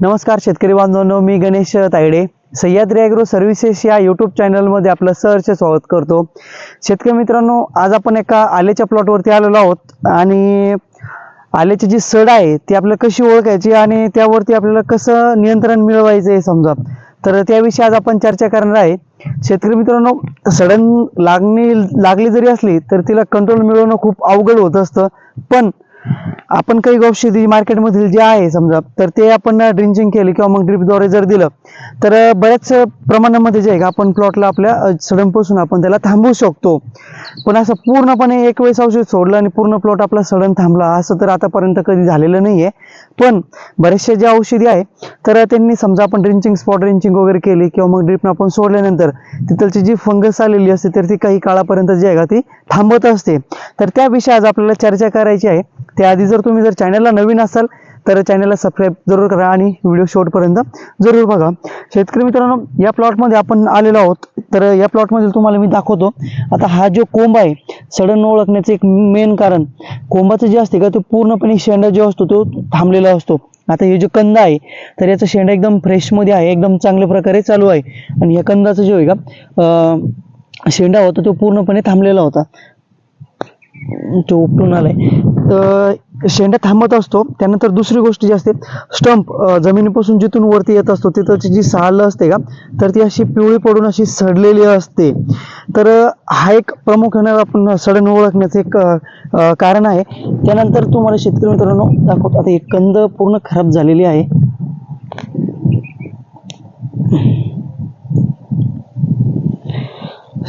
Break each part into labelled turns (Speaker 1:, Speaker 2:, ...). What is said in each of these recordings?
Speaker 1: नमस्कार शेतकरी बांधवांनो मी गणेश तायडे. सह्याद्री ॲग्रो सर्व्हिसेस या यूट्यूब चॅनलमध्ये आपलं सहर्ष स्वागत करतो. शेतकरी मित्रांनो आज आपण एका आल्याच्या प्लॉटवरती आलेलो आहोत. आणि आल्याची जी सड आहे ती आपल्याला कशी ओळखायची आणि त्यावरती आपल्याला कसं नियंत्रण मिळवायचं आहे समजा. तर त्याविषयी आज आपण चर्चा करणार आहे. शेतकरी मित्रांनो सडन लागणी लागली जरी असली तर तिला कंट्रोल मिळवणं खूप अवघड होत असतं. पण आपण काही औषधी मार्केटमधील जे आहे समजा तर ते आपण ड्रिंचिंग केले किंवा मग ड्रिपद्वारे जर दिलं तर बऱ्याच प्रमाणामध्ये जे आहे का आपण प्लॉटला आपल्या सडनपासून आपण त्याला थांबवू शकतो. पण असं पूर्णपणे एक वेळेस औषध सोडलं आणि पूर्ण प्लॉट आपला सडन थांबला असं तर आतापर्यंत कधी झालेलं नाही आहे पण बरेचसे जे औषधी आहे तर त्यांनी समजा आपण ड्रिंचिंग स्पॉट ड्रिंचिंग वगैरे केली किंवा मग ड्रिपनं आपण सोडल्यानंतर तिथलची जी फंगस आलेली असते तर ती काही काळापर्यंत जी आहे का ती थांबत असते. तर त्या विषयी आज आपल्याला चर्चा करायची आहे. त्याआधी जर तुम्ही जर चॅनलला नवीन असाल तर चॅनलला सबस्क्राईब जरूर करा आणि व्हिडिओ शेवटपर्यंत जरूर बघा. शेतकरी मित्रांनो या प्लॉटमध्ये आपण आलेलो आहोत. तर या प्लॉटमध्ये तुम्हाला मी दाखवतो. आता हा जो कोंब आहे सडन ओळखण्याचं एक मेन कारण. कोंबाचं जे असते का ते पूर्णपणे शेंडा जो असतो तो थांबलेला असतो. आता हे जो कंद आहे तर याचा शेंडा एकदम फ्रेशमध्ये आहे एकदम चांगल्या प्रकारे चालू आहे. आणि या कंदाचा जो आहे का शेंडा होता तो पूर्णपणे थांबलेला होता. तो उपटून आलाय. तर थांबत असतो त्यानंतर दुसरी गोष्ट जी असते स्टंप जमिनीपासून जिथून वरती येत असतो तिथंची जी साल असते का तर ती अशी पिवळी पडून अशी सडलेली असते. तर हा एक प्रामुख्याने आपण सडन ओळखण्याचं एक कारण आहे. त्यानंतर तुम्हाला शेतकरी मित्रांनो दाखवतो आता एक कंद पूर्ण खराब झालेली आहे.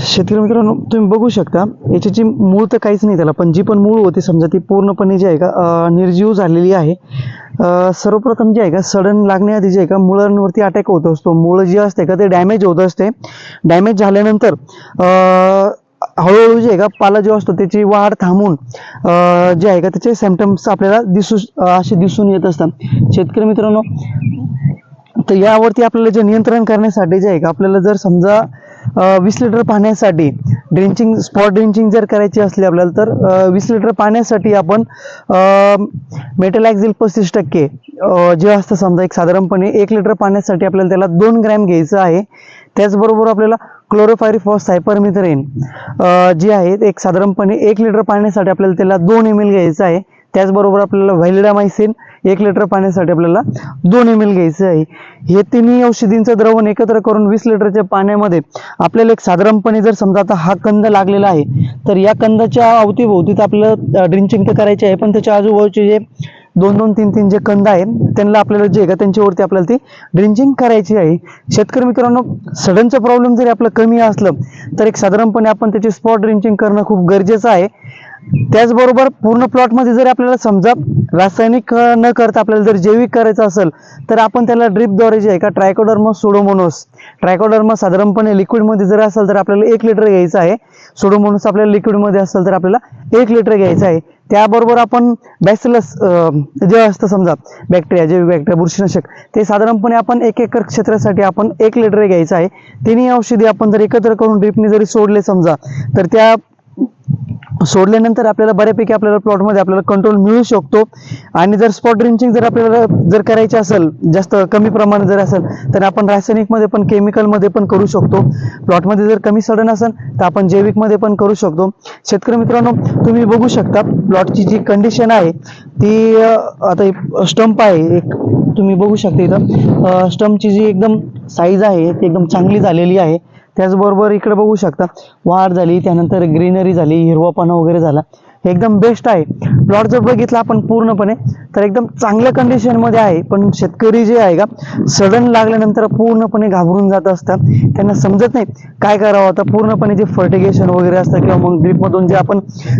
Speaker 1: शेतकरी मित्रांनो तुम्ही बघू शकता याची जी मूळ तर काहीच नाही त्याला पण जी पण मूळ होती समजा ती पूर्णपणे जी आहे का निर्जीव झालेली आहे. सर्वप्रथम जे आहे का सडन लागण्याआधी जे आहे का मुळांवरती अटॅक होत असतो. मुळं जी असते का ते डॅमेज होत असते. डॅमेज झाल्यानंतर हळूहळू जे आहे का पाला जो असतो त्याची वाढ थांबून जे आहे का त्याचे सिमटम्स आपल्याला दिसू असे दिसून येत असतात. शेतकरी मित्रांनो तर यावरती आपल्याला जे नियंत्रण करण्यासाठी जे आहे का आपल्याला जर समजा वीस लिटर पाण्यासाठी ड्रिंचिंग स्पॉट ड्रिंचिंग जर करायची असली आपल्याला तर वीस लिटर पाण्यासाठी आपण मेटलॅक्झिल पस्तीस टक्के जे असतं समजा एक साधारणपणे एक लिटर पाण्यासाठी आपल्याला त्याला दोन ग्रॅम घ्यायचं आहे. त्याचबरोबर आपल्याला क्लोरोफायरिफॉस सायपरमिथरेन जे आहे एक साधारणपणे एक लिटर पाण्यासाठी आपल्याला त्याला दोन एम एल घ्यायचं आहे. त्याचबरोबर आपल्याला व्हॅलिडामायसिन एक लिटर पाण्यासाठी आपल्याला दोन एम एल घ्यायचं आहे. हे तिन्ही औषधींचं द्रवण एकत्र करून वीस लिटरच्या पाण्यामध्ये आपल्याला एक साधारणपणे जर समजा आता हा कंद लागलेला आहे तर या कंदाच्या अवतीभोवती तर आपल्याला ड्रिंचिंग तर करायची आहे. पण त्याच्या आजूबाजूचे जे दोन दोन तीन तीन जे कंद आहे त्यांना आपल्याला जे का त्यांच्यावरती आपल्याला ती ड्रिंचिंग करायची आहे. शेतकरी मित्रांनो सडनचा प्रॉब्लेम जरी आपलं कमी असलं तर एक साधारणपणे आपण त्याची स्पॉट ड्रिंचिंग करणं खूप गरजेचं आहे. त्याचबरोबर पूर्ण प्लॉटमध्ये जर आपल्याला समजा रासायनिक न करता आपल्याला जर जैविक करायचं असेल तर आपण त्याला ड्रिपद्वारे जे आहे का? ट्रायकोडर्मस सोडोमोनोस ट्रायकोडर्मस साधारणपणे लिक्विडमध्ये जर असेल तर आपल्याला एक लिटर घ्यायचं आहे. सोडोमोनोस आपल्याला लिक्विडमध्ये असेल तर आपल्याला एक लिटर घ्यायचं आहे. त्याबरोबर आपण बॅसिलस जे असतं समजा बॅक्टेरिया जैविक बॅक्टेरिया बुरशीनाशक ते साधारणपणे आपण एक एकर क्षेत्रासाठी आपण एक लिटर घ्यायचं आहे. तिन्ही औषधी आपण जर एकत्र करून ड्रिपने जरी सोडले समजा तर त्या सोडल्यानंतर आपल्याला बऱ्यापैकी आपल्याला प्लॉटमध्ये आपल्याला कंट्रोल मिळू शकतो. आणि जर स्पॉट ड्रिंचिंग जर आपल्याला जर करायची असेल जास्त कमी प्रमाणात जर असेल तर आपण रासायनिकमध्ये पण केमिकलमध्ये पण करू शकतो. प्लॉटमध्ये जर कमी सडन असेल तर आपण जैविकमध्ये पण करू शकतो. शेतकरी मित्रांनो तुम्ही बघू शकता प्लॉटची जी कंडिशन आहे ती आता स्टंप आहे एक तुम्ही बघू शकता इथं. स्टंपची जी एकदम साईज आहे ती एकदम चांगली झालेली आहे. त्याचबरोबर इकडे बघू शकता वाढ झाली त्यानंतर ग्रीनरी झाली हिरवापणा वगैरे झाला. एकदम बेस्ट आहे. प्लॉट जर बघितला आपण पूर्णपणे तर एकदम चांगल्या कंडिशनमध्ये आहे पण शेतकरी जे आहे का सडन लागल्यानंतर पूर्णपणे घाबरून जात असतात. त्यांना समजत नाही काय करावं. आता पूर्णपणे जे फर्टिगेशन वगैरे असतं किंवा मग ड्रीपमधून जे आपण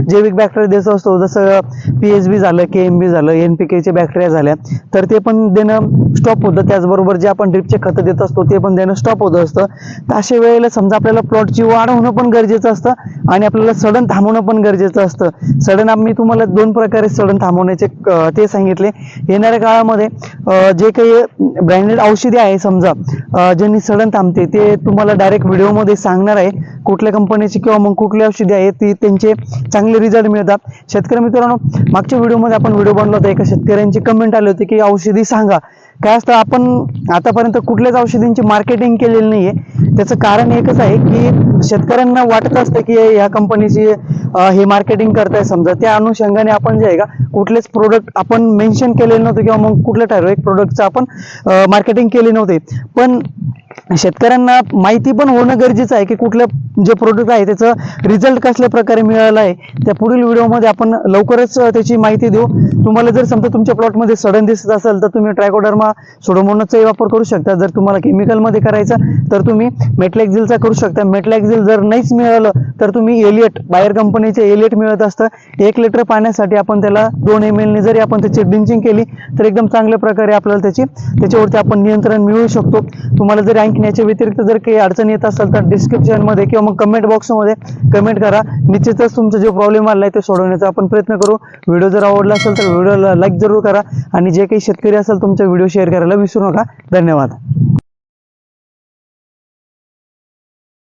Speaker 1: जैविक बॅक्टेरिया देत असतो जसं पी एच बी झालं के एम बी झालं एन पी केचे बॅक्टेरिया झाल्या तर ते पण देणं स्टॉप होतं. त्याचबरोबर जे आपण ड्रिपचे खतं देत असतो ते पण देणं स्टॉप होत असतं. तर अशा वेळेला समजा आपल्याला प्लॉटची वाढ होणं पण गरजेचं असतं आणि आपल्याला सडन थांबवणं पण गरजेचं असतं. सडन आम्ही तुम्हाला दोन प्रकारे सडन थांबवण्याचे ते सांगितले. येणाऱ्या काळामध्ये जे काही ब्रँडेड औषधी आहे समजा ज्यांनी सडन थांबते ते तुम्हाला डायरेक्ट व्हिडिओमध्ये सांगणार आहे कुठल्या कंपनीची किंवा मग कुठली औषधी आहे ती त्यांचे चांगले रिझल्ट मिळतात. शेतकरी मित्रांनो मागच्या व्हिडिओमध्ये आपण व्हिडिओ बनला होता एका शेतकऱ्यांची कमेंट आली होती की औषधी सांगा. काय असतं आपण आतापर्यंत कुठल्याच औषधींची मार्केटिंग केलेली नाही आहे त्याचं कारण एकच आहे की शेतकऱ्यांना वाटत असतं की ह्या कंपनीची हे मार्केटिंग करताय समजा. त्या अनुषंगाने आपण जे आहे का कुठलेच प्रोडक्ट आपण मेन्शन केलेले नव्हते किंवा मग कुठल्या ठराविक प्रोडक्टचं आपण मार्केटिंग केले नव्हते. पण शेतकऱ्यांना माहिती पण होणं गरजेचं आहे की कुठल्या जे प्रोडक्ट आहे त्याचं रिझल्ट कसल्या प्रकारे मिळाला आहे त्या पुढील व्हिडिओमध्ये आपण लवकरच त्याची माहिती देऊ. तुम्हाला जर समजा तुमच्या प्लॉटमध्ये सडन दिसत असेल तर तुम्ही ट्रायकोडर्मा सोडोमोनसचाही वापर करू शकता. जर तुम्हाला केमिकलमध्ये करायचा तर तुम्ही मेटलॅक्झिलचा करू शकता. मेटलॅक्झिल जर नाहीच मिळालं तर तुम्ही एलियट बाहेर कंपनीचे एलियट मिळत असतं. एक लिटर पाण्यासाठी आपण त्याला दोन एम एलने जरी आपण त्याची ब्लिंचिंग केली तर एकदम चांगल्या प्रकारे आपल्याला त्याची त्याच्यावरती आपण नियंत्रण मिळवू शकतो. तुम्हाला जर ऐकण्याच्या याच्या व्यतिरिक्त जर काही अडचण येत असेल तर डिस्क्रिप्शनमध्ये किंवा मग कमेंट बॉक्समध्ये कमेंट करा. निश्चितच तुमचा जो प्रॉब्लेम आला आहे ते सोडवण्याचा आपण प्रयत्न करू. व्हिडिओ जर आवडला असेल तर व्हिडिओला लाईक जरूर करा. आणि जे काही शेतकरी असेल तुमचा व्हिडिओ शेअर करायला विसरू नका. धन्यवाद.